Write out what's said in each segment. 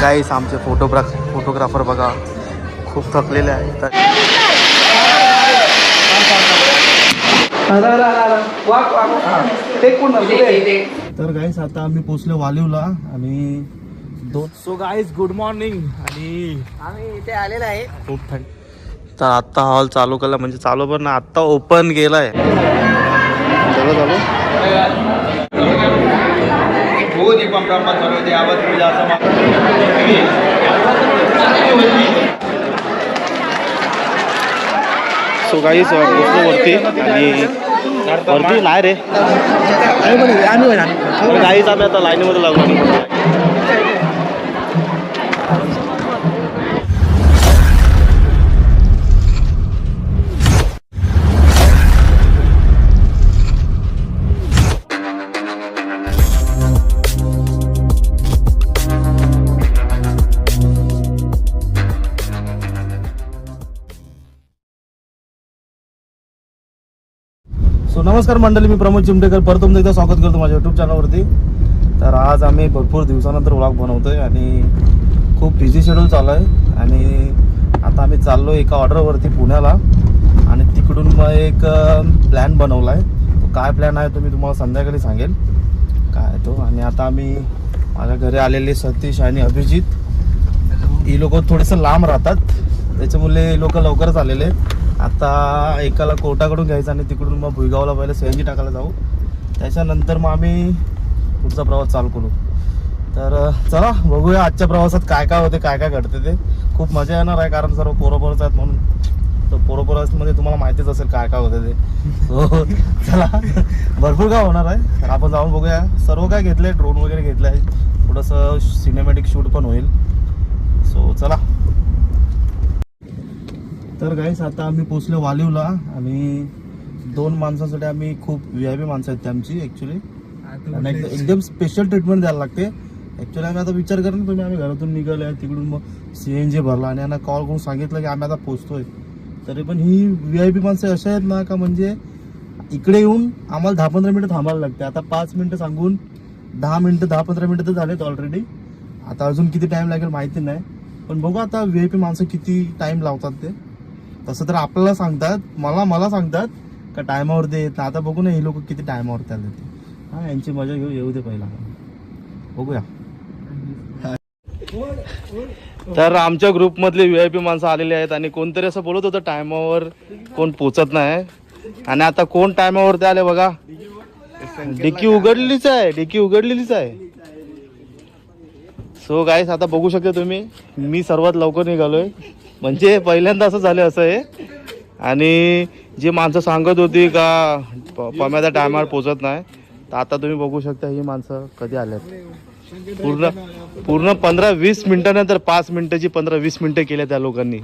गाईस आमचे photograph photographer बघा खूप थकलेले आहेत. तर गाईस आता आम्ही पोचलो वालिवला आणि दोन सो गाईस गुड मॉर्निंग आणि आम्ही इथे आलेलो आहे. खूप थंड. तर आत्ता हॉल चालू केला म्हणजे चालू पण आत्ता ओपन केलाय. चलो चालू. हो दीपम ब्रह्म सर्वते आवत पूजा सो गाईस पोचलो वरती आणि वरती नाही रे. गाईच आम्ही आता लाईनीमध्ये लागलो. नमस्कार मंडळी मी प्रमोद चिमटेकर परत तुमचं एकदा स्वागत करतो माझ्या यूट्यूब चॅनलवरती तर आज आम्ही भरपूर दिवसानंतर व्लॉग बनवतोय आणि खूप बिझी शेड्यूल चालू आहे आणि आता आम्ही चाललो एका ऑर्डरवरती पुण्याला. आणि तिकडून मग एक प्लॅन बनवला आहे तो काय प्लॅन आहे तो मी तुम्हाला संध्याकाळी सांगेल. काय आहे तो? आणि आता आम्ही माझ्या घरी आलेले सतीश आणि अभिजित. ही लोक थोडेसे लांब राहतात. त्याच्यामुळे हे लोक लवकरच आलेले आहेत. आता एकाला कोर्टाकडून घ्यायचं आणि तिकडून मग भुईगावला पहिले सी एन जी टाकायला जाऊ. त्याच्यानंतर मग आम्ही पुढचा प्रवास चालू करू. तर चला बघूया आजच्या प्रवासात काय काय होते काय काय घडते ते. खूप मजा येणार आहे कारण सर्व पोरोपोरच आहेत म्हणून. तर पोरोपोरसमध्ये तुम्हाला माहितीच असेल काय काय होते ते. सो चला. भरपूर काय होणार आहे. तर आपण जाऊन बघूया. सर्व काय घेतलंय ड्रोन वगैरे घेतलं आहे थोडंसं सिनेमॅटिक शूट पण होईल. सो चला. तर गाईस आता आम्ही पोचलो वालिवला आणि दोन माणसांसाठी आम्ही खूप व्ही आय पी माणसं आहेत ते आमची ॲक्च्युली आणि एकदम- स्पेशल ट्रीटमेंट द्यायला लागते. ॲक्च्युली आम्ही आता विचार करा ना तुम्ही आम्ही घरातून निघालो आहे तिकडून मग सी एन जी भरला आणि यांना कॉल करून सांगितलं की आम्ही आता पोचतोय तरी पण ही व्ही आय पी माणसं अशा आहेत ना का म्हणजे इकडे येऊन आम्हाला दहा पंधरा मिनटं थांबायला लागते. आता पाच मिनटं सांगून दहा मिनटं दहा पंधरा मिनटं तर झालेत ऑलरेडी आता अजून किती टाइम लागेल माहिती नाही. पण बघू आता व्ही आय पी माणसं किती टाइम लावतात ते. तसं तर आपल्याला सांगतात मला मला सांगतात का टायमावरती येत नाही. आता बघू ना हे लोक किती टायमावरती आले ते हा यांची मजा घेऊ येऊ दे पहिला. बघूया. तर आमच्या ग्रुपमधले व्ही आय पी माणसं आलेली आहेत आणि कोणतरी असं बोलत होतं टायमावर कोण पोचत नाही. आणि आता कोण टायमावर ते आले बघा. डिक्की उघडलीच आहे डिक्की उघडलेलीच आहे. सो गाईस आता बघू शकता तुम्ही मी सर्वात लवकर निघालोय. म्हणजे पहिल्यांदा असं झालं असं आहे. आणि जी माणसं सांगत होती का प- पम्याच्या टायमावर पोचत नाही तर आता तुम्ही बघू शकता ही माणसं कधी आल्यात. पूर्ण पूर्ण पंधरा वीस मिनिटानंतर पाच मिनिटाची पंधरा वीस मिनिटं केल्या त्या लोकांनी.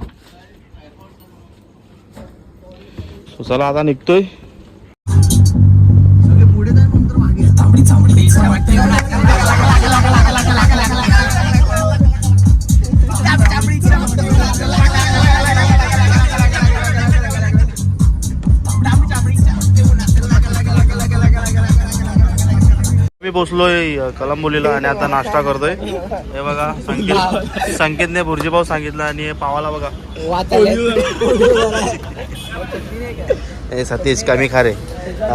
चला आता निघतोय. मी पोचलोय कलंबोलीला आणि आता नाश्ता करतोय. हे बघा संकेत संकेतने भुर्जीपाव सांगितलं आणि हे पावाला बघा. हे सतीश कमी खा रे.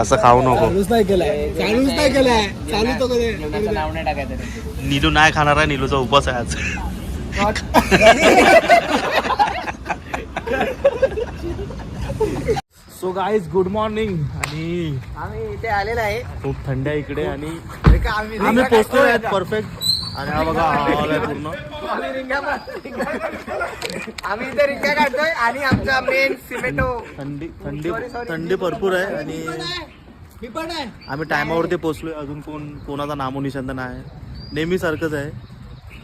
असं खाऊ नको. नीलू नाही खाणार आहे नीलूचा उपास आहे आज. सो गाईज गुड मॉर्निंग आणि आम्ही इथे आलेलो आहे. खूप थंड आहे इकडे आणि आम्ही पोचतोय परफेक्ट आणि हा बघा हॉल आहे पूर्ण. आम्ही रिंगा आम्ही इथे रिंगा काढतोय आणि आमचा मेन सिमेंटो थंडी थंडी. थंडी भरपूर आहे आणि मी पण आहे. आम्ही टायमावरती पोचलोय. अजून कोण कोणाचा नामोनिशांत नाही. नेहमी सारखंच आहे.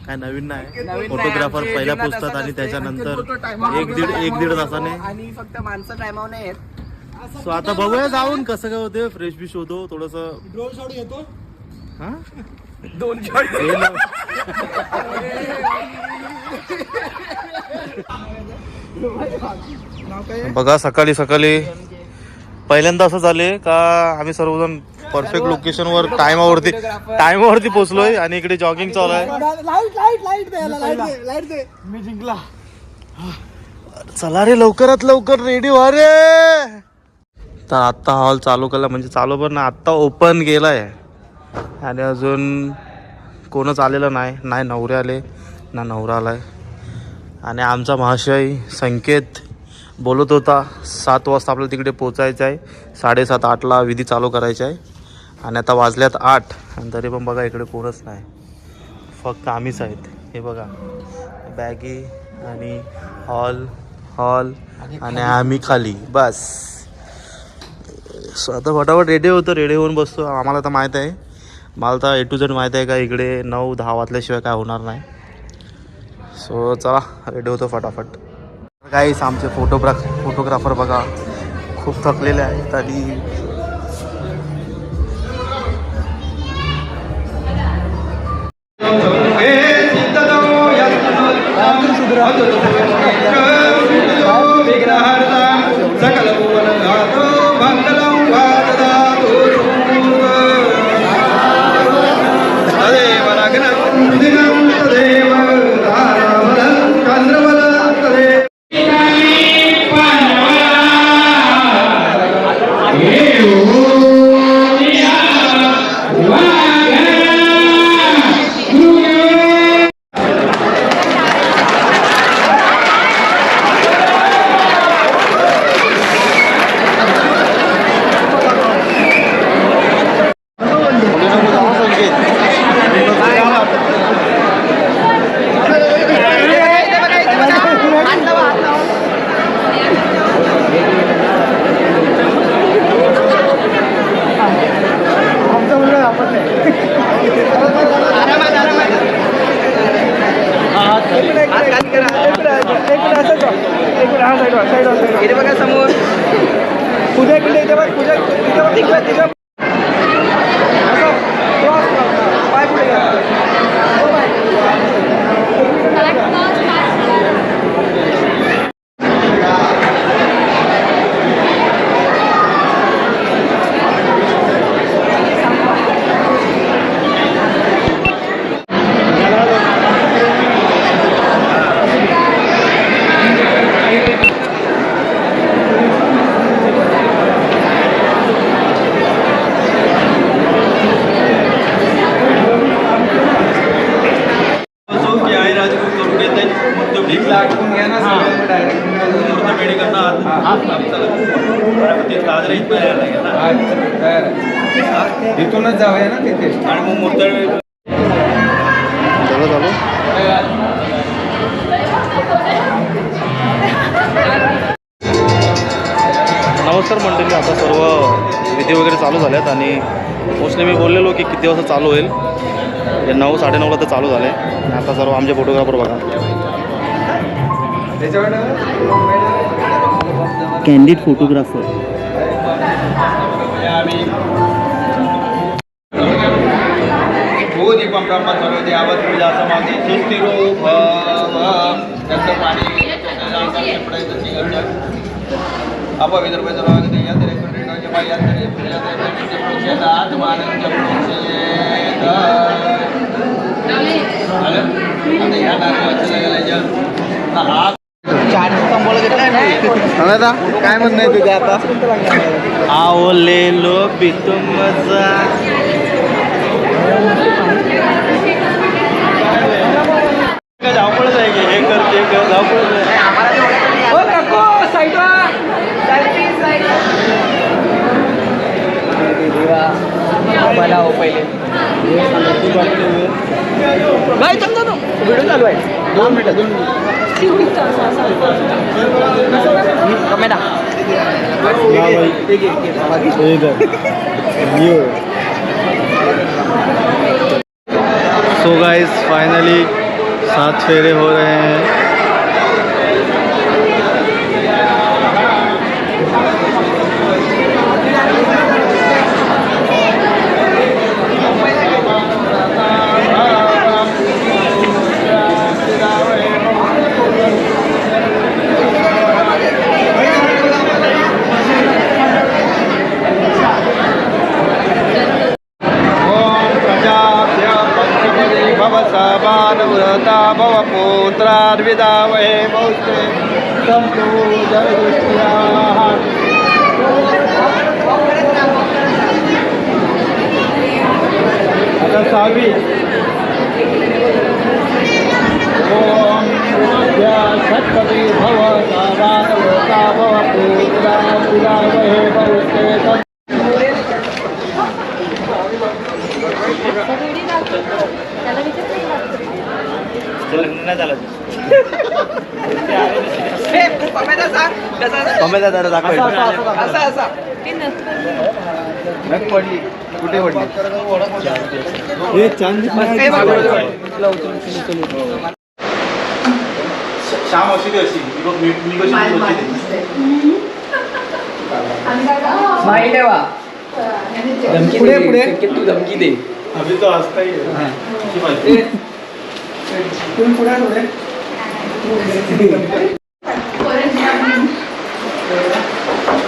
काय नवीन नाही. फोटोग्राफर पहिला पोचतात आणि. त्याच्यानंतर एक दीड एक दीड तासाने. आणि फक्त माणसं टायमावर नाही येत सो आता बघूया जाऊन कसं काय होते फ्रेश बिश होतो थोडस ड्रोन शॉट घेतो हा? दोन शॉट हे बघा सकाळी सकाळी पहिल्यांदा असं झाले का आम्ही सर्वजण परफेक्ट लोकेशनवर टायमावरती टायमावरती पोहोचलोय आणि इकडे जॉगिंग चालू आहे. मी जिंकला. चला रे लवकरात लवकर रेडी व्हा रे. तर आत्ता हॉल चालू केला म्हणजे चालू पण नाही आत्ता ओपन गेलाय आणि अजून कोणच आलेलं नाही नाही नवरे आले ना नवरा आलाय. आणि आमचा महाशय संकेत बोलत होता सात वाजता आपल्याला तिकडे पोचायचं आहे. साडेसात आठला विधी चालू करायची आहे. आणि आता वाजल्यात आठ आणि तरी पण बघा इकडे कोणच नाही. फक्त आम्हीच आहेत. हे बघा बॅगी आणि हॉल हॉल आणि आम्ही खाली. बस. सो आता फटाफट रेडी होतो रेडी होऊन बसतो. आम्हाला तर माहीत आहे. मला तर ए टू झेड माहीत आहे का इकडे नऊ दहा वाजल्याशिवाय काय होणार नाही. सो चला रेडी होतो फटाफट. काहीच आमचे फोटोग्राफ फोटोग्राफर बघा. खूप थकलेले आहेत आणि पूजा इकडे इथे बघ पूजा इथे बघ तिकडे तिकडे असं क्रॉस पाय पुढे घ्या असो की आहे राजगुरू करून घेत आहे मग तो भीक लागून घ्या ना मूर्त पेढी इथूनच जाऊया ना तिथे. आणि मग चलो चलो नमस्कार मंडळी आता सर्व विधी वगैरे चालू झाल्यात आणि मोस्टली मी बोललेलो की किती वाजता चालू होईल. हे नऊ साडेनऊला तर चालू झाले आणि आता सर्व आमचे फोटोग्राफर बघा. Candid photographer. हो दीपम ब्रह्म सर्व यावत पूजा समाधी सुस्थिरो भव त्याचं पाणी अपवित्र पैदरागते यंत्रे कुंडे पाय यंत्रे प्रियते आत्मानं आता ह्या नारळाचं गेलं काय म्हणणं आहे तुझं आता? आवले लो बितुम मजा. काय धावपळच आहे की? हे कर ते कर धावपळच आहे. पहिले. चालू दोन मिनिटं दोन सो गाइस फाइनली सात फेरे हो रहे हैं। बाणव्रता भव पुत्रार्विदावहे बहुते संतो जयदृष्ट्या आता सहावी ओम विद्या षट्पदी भव बाणव्रता भव पुत्रार्विदावहे बहुते नख पडली. कुठे पडली? हे चांदी श्याम अशी ती अशी. मी बघ, मी- मी कशी बोलते ते. पुढे पुढे. अभी तो हसता ही है. अशी माहिती. तुम्ही पुढे.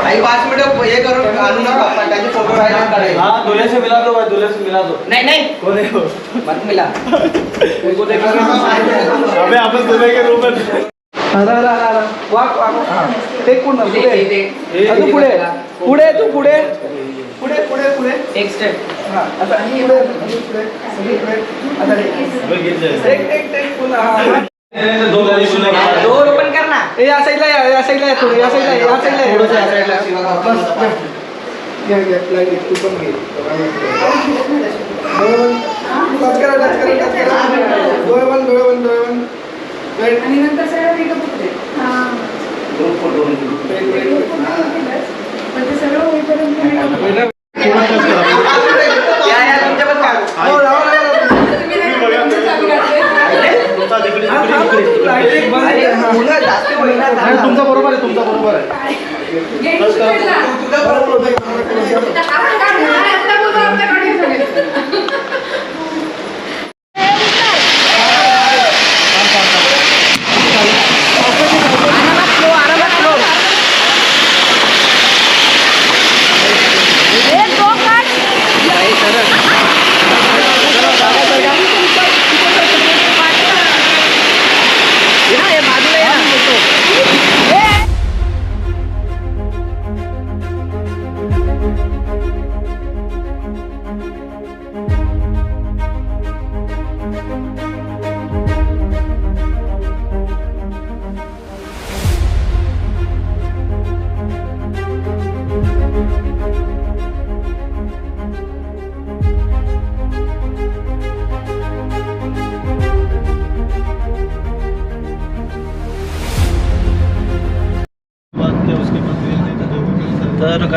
आई पाच मिनिटं हे करून आणू नका त्याचे फोटो राहिले काढायचे हा दुल्हे से मिला दो भाई दुल्हे से मिला दो नहीं नहीं. कोण आहे हो? मत मिला. अबे आपण दुल्हे के रूम में अरे अरे अरे अरे. वाक वाक. वाक. ते इथे, पुढे. अजून पुढे. पुढे तू पुढे. पुढे पुढे पुढे. एक स्टेप हा आता पुढे अजून पुढे अजून आता टेक अबे गिर पुन्हा डोर ओपन ए या साईडला या या साईडला या थोडं या साईडला या, साईडला या, या साईडला बस लाइट तू पण घे दोन टच करा टच करा टच करा डोळे बंद डोळे बंद डोळे बंद आणि नंतर सगळं मेकअप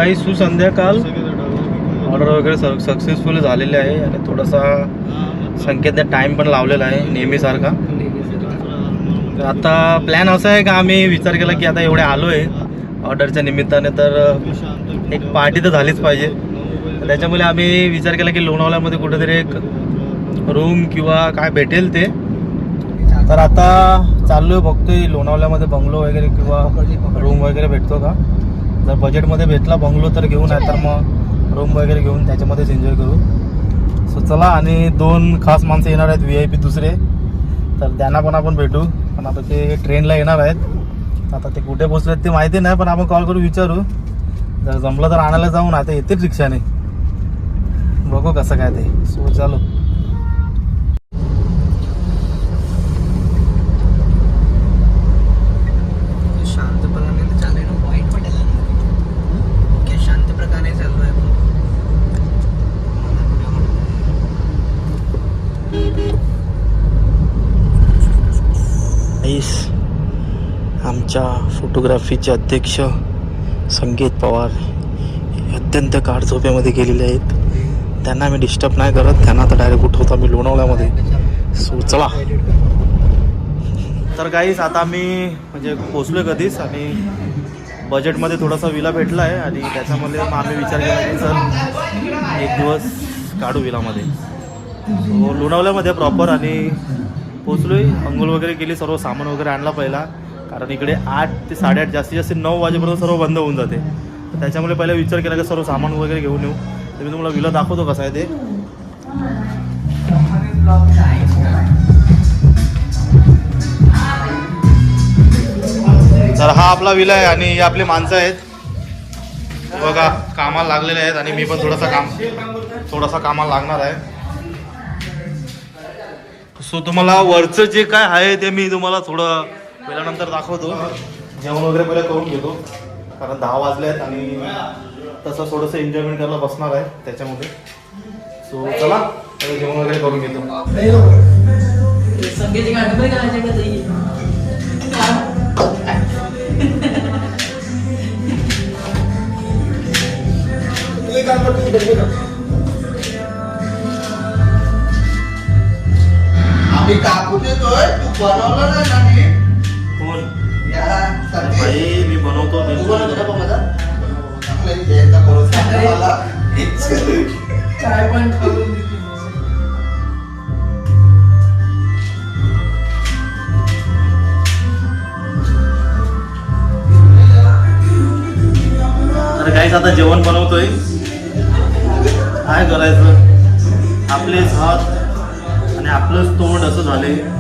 काही सुसंध्याकाळ ऑर्डर वगैरे सक्सेसफुल झालेले आहे आणि थोडासा संकेतने टाईम पण लावलेला आहे नेहमीसारखा. तर आता प्लॅन असा आहे का आम्ही विचार केला की आता एवढे आलो आहे ऑर्डरच्या निमित्ताने तर एक पार्टी तर झालीच पाहिजे. त्याच्यामुळे आम्ही विचार केला की लोणावळ्यामध्ये कुठेतरी एक रूम किंवा काय भेटेल ते. तर आता चाललोय बघतोय लोणावळ्यामध्ये बंगलो वगैरे किंवा रूम वगैरे भेटतो का? जर बजेटमध्ये भेटला बंगलो तर घेऊन आहे तर मग रूम वगैरे घेऊन त्याच्यामध्येच एन्जॉय करू. सो चला आणि दोन खास माणसं येणार आहेत व्ही आय पी दुसरे. तर त्यांना पण आपण भेटू. पण आता ते ट्रेनला येणार आहेत. आता ते कुठे पोचलेत ते माहिती नाही पण आपण कॉल करू विचारू. जर जमलं तर आणायला जाऊन आता येतेच रिक्षाने. बघू कसं काय ते. सो चालू. आमच्या फोटोग्राफीचे अध्यक्ष संकेत पवार हे अत्यंत काळ झोपेमध्ये गेलेले आहेत. त्यांना आम्ही डिस्टर्ब नाही करत. त्यांना तर डायरेक्ट उठवतो आम्ही लोणावळ्यामध्ये. सो चला. तर काहीच आता मी म्हणजे पोचलोय कधीच आणि बजेटमध्ये थोडासा विला भेटला आहे आणि त्याच्यामध्ये मग आम्ही विचार केला की सर एक दिवस काढू विलामध्ये. सो लोणावळ्यामध्ये प्रॉपर आणि पोचलोय. अंघोळ वगैरे केली सर्व सामान वगैरे आणला पहिला. कारण इकडे आठ ते साडेआठ जास्तीत जास्त नऊ वाजेपर्यंत सर्व बंद होऊन जाते. त्याच्यामुळे पहिला विचार केला की सर्व सामान वगैरे घेऊन येऊ. तर मी तुम्हाला विला दाखवतो कसं आहे ते. तर हा आपला विला आहे आणि हे आपले माणसं आहेत. बघा कामाला लागलेले आहेत आणि मी पण थोडासा काम थोडासा कामाला लागणार आहे. सो तुम्हाला वरचं जे काय आहे ते मी तुम्हाला थोडं पहिल्यानंतर दाखवतो. जेवण वगैरे पहिले करून घेतो. कारण दहा वाजले आहेत आणि तसं थोडंसं एन्जॉयमेंट करायला बसणार आहे त्याच्यामध्ये. सो चला पहिले जेवण वगैरे करून घेतो? आम्ही काकू देतोय तू बनवलं नाही संदीप. भाई मी बनवतो. चाय पण काहीच आता जेवण बनवतोय. काय करायचं? आपलेच हात आणि आपलंच तोंड असं झाले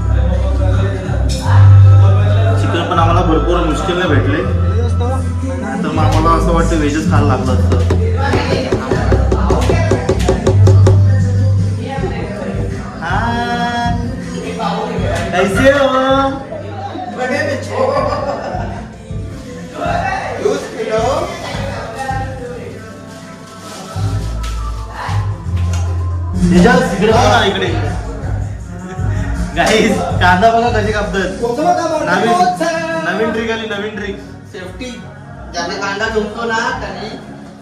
पण आम्हाला भरपूर मुश्किलने भेटले. तर मग आम्हाला असं वाटतं व्हेजच खायला लागलं असतं. हो. इकडे बघा इकडे. गाईस कांदा बघा कशी कापतात. नवीन ट्रिक आली नवीन ट्रिक सेफ्टी ज्याने कांदा झुमतो ना त्याने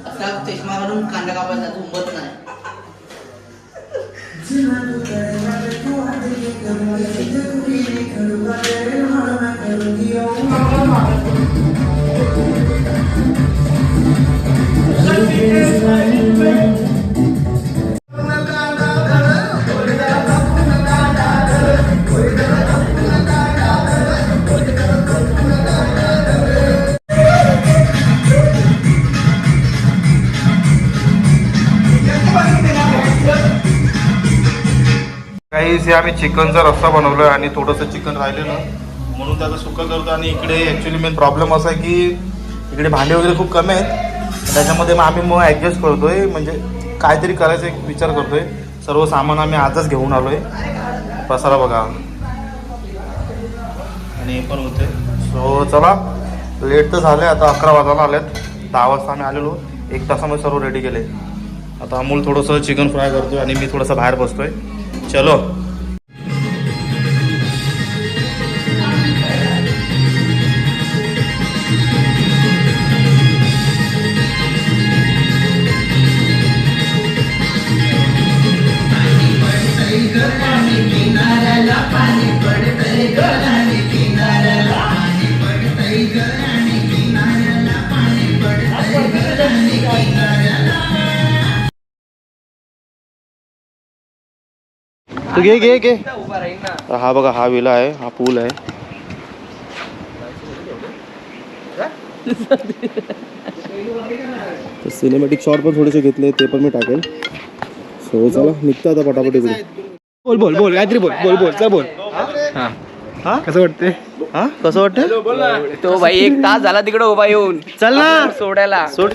असा चष्मा घालून कांदा कापायचा झुंबत नाही. काही इथे आम्ही चिकनचा रस्सा बनवला आणि थोडंसं चिकन राहिलेलं. म्हणून त्याचं सुकं करतो आणि इकडे ॲक्च्युली मेन प्रॉब्लेम असा आहे की इकडे भांडे वगैरे खूप कमी आहेत. त्याच्यामध्ये मग आम्ही मग ॲडजस्ट करतोय म्हणजे काहीतरी करायचा एक विचार करतोय. सर्व सामान आम्ही आजच घेऊन आलोय. पसारा बघा. आणि हे पण होते सो चला. लेट तर झाले आता अकरा वाजायला आलेत. दहा वाजता आम्ही आलेलो. एक तासामध्ये सर्व रेडी केले. आता अमूल थोडंसं चिकन फ्राय करतोय आणि मी थोडंसं बाहेर बसतोय. चलो. तू घे घे घे. हा बघा हा विला आहे हा पूल आहे. सिनेमॅटिक शॉट पण थोडेसे घेतले ते पण मी टाकेल. सो चला निघतो आता पटापट इकडे. बोल बोल बोल काहीतरी बोल बोल बोल चल बोल. हा. कसं वाटते हा? कसं वाटतं तो भाई एक तास झाला तिकडे उभा येऊन. चल ना. सोडायला. सोड.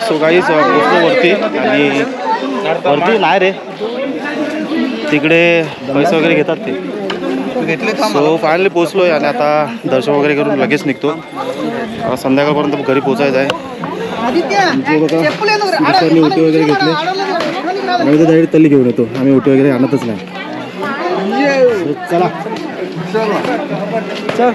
सो पोचलो वरती आणि वरती नाही रे तिकडे पैसे वगैरे घेतात ते घेतले सो फायनली पोचलोय आणि आता दर्शन वगैरे करून लगेच निघतो संध्याकाळपर्यंत घरी पोचायचं आहे उटी वगैरे घेतले आम्ही तर डायरेक्ट तल्ली घेऊन येतो आम्ही उटी वगैरे आणतच नाही चला चालू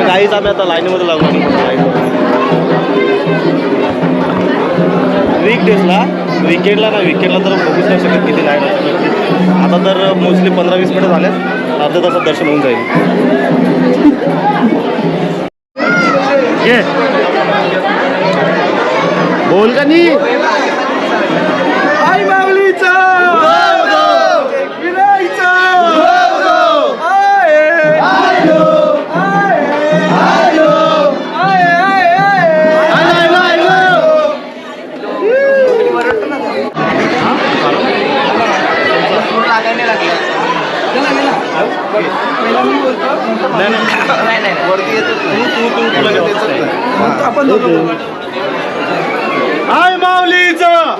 काहीच आम्ही आता लाईनमध्ये लागलो वीक डेजला विकेंडला ना विकेंडला तर बघूच नाही शकत किती लाईन आता तर मोस्टली पंधरा वीस मिनिटं झाले अर्ध्या तासात दर्शन होऊन जाईल बोल का नाही आपण दोघं हाय माऊलीचं.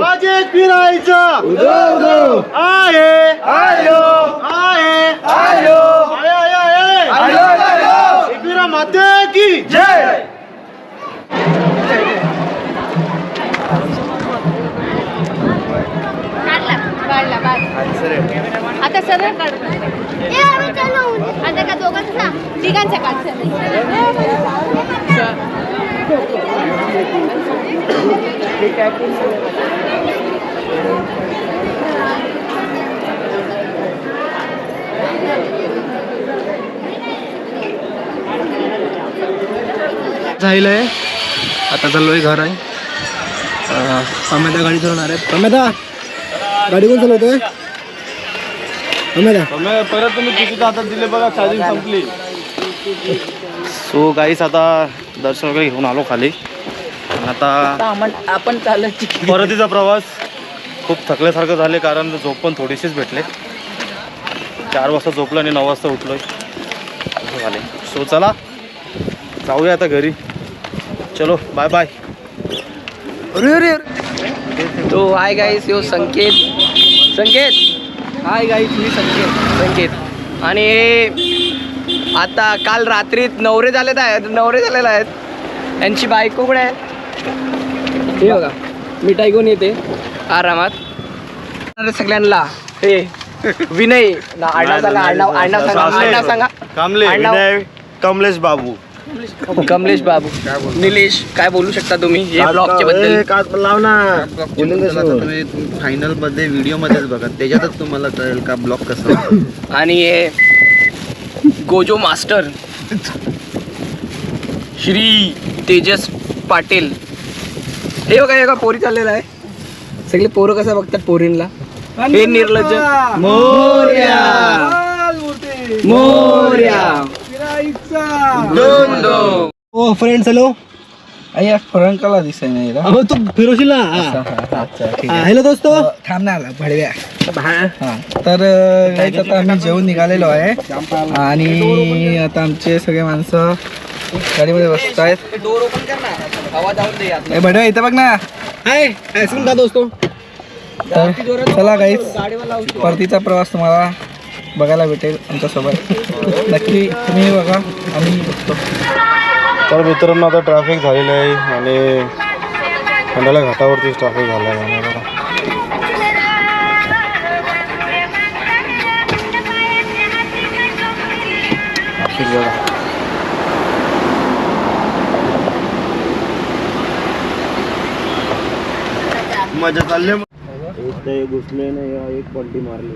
माझे फिरायचं आहे. आयो. आहे. आयो. आय, आय, आय, आय. आयो आयो माते की. जय काढला काढला सरळ काढ आता का दोघांचा तिघांचा झालेलं आहे. आता चाललोय घर आहे. अमेदा गाडी चालवणार आहे. अमेदा गाडी कोण चालवतोय? परत तुम्ही किती हातात दिले बघा चार्जिंग संपली. सो गाईस आता दर्शन वगैरे घेऊन आलो खाली. आता आपण चालत परतीचा प्रवास. खूप थकल्यासारखं झाले कारण झोप पण थोडीशीच भेटले. चार वाजता झोपलो आणि नऊ वाजता उठलोय. असं झाले सो चला. जाऊया आता घरी. चलो बाय बाय अरे अरे अरे. तो हाय गाईस यो संकेत. संकेत. हाय गाईस मी संकेत. संकेत. आणि हे आता काल रात्रीत नवरे झालेत आहेत नवरे झालेले आहेत. यांची बायको कुठे आहे? हे बघा मिठाई घेऊन येते. आरामात. सगळ्यांना. हे. विनय. ना, आडनाव सांगा आडनाव आडनाव सांगा आडनाव सांगा. कामले आडनाव. विनय कमलेश बाबू. कमलेश बाबू. निलेश काय बोलू शकता तुम्ही? हे बद्दल लाव ना. फायनलमध्ये व्हिडिओ मध्येच बघा. त्याच्यातच तुम्हाला कळेल का ब्लॉग कसं आणि हे गोजो मास्टर श्री तेजस पाटील. हे बघा हे बघा पोरी चाललेला आहे. सगळे पोरं कसं बघतात पोरींना हे निर्लज्ज. मोर्या. मोर्या. दोन दोन ओ फ्रेंड्स हॅलो अय्या फरंकाला दिसाय नाही अहो तू फिरोशील? ना हॅलो दोस्तो? थांब ना भडव्या. हा तर अं, guys, आता आम्ही जेवून निघालेलो आहे. आणि आता आमचे सगळे माणसं गाडीमध्ये बसत आहेत. भडव्या इथं बघ ना. हाय सुन का दोस्तो. तर चला गाईच परतीचा प्रवास तुम्हाला बघायला भेटेल आमच्यासोबत. नक्की तुम्ही बघा आम्ही बघतो. तर मित्रांनो आता ट्रॅफिक झालेलं आहे आणि खंडाला घाटावरतीच ट्रॅफिक झालं आहे. ट्रॅफिक बघा मजा चालले एक घुसले ना एक पलटी मारली.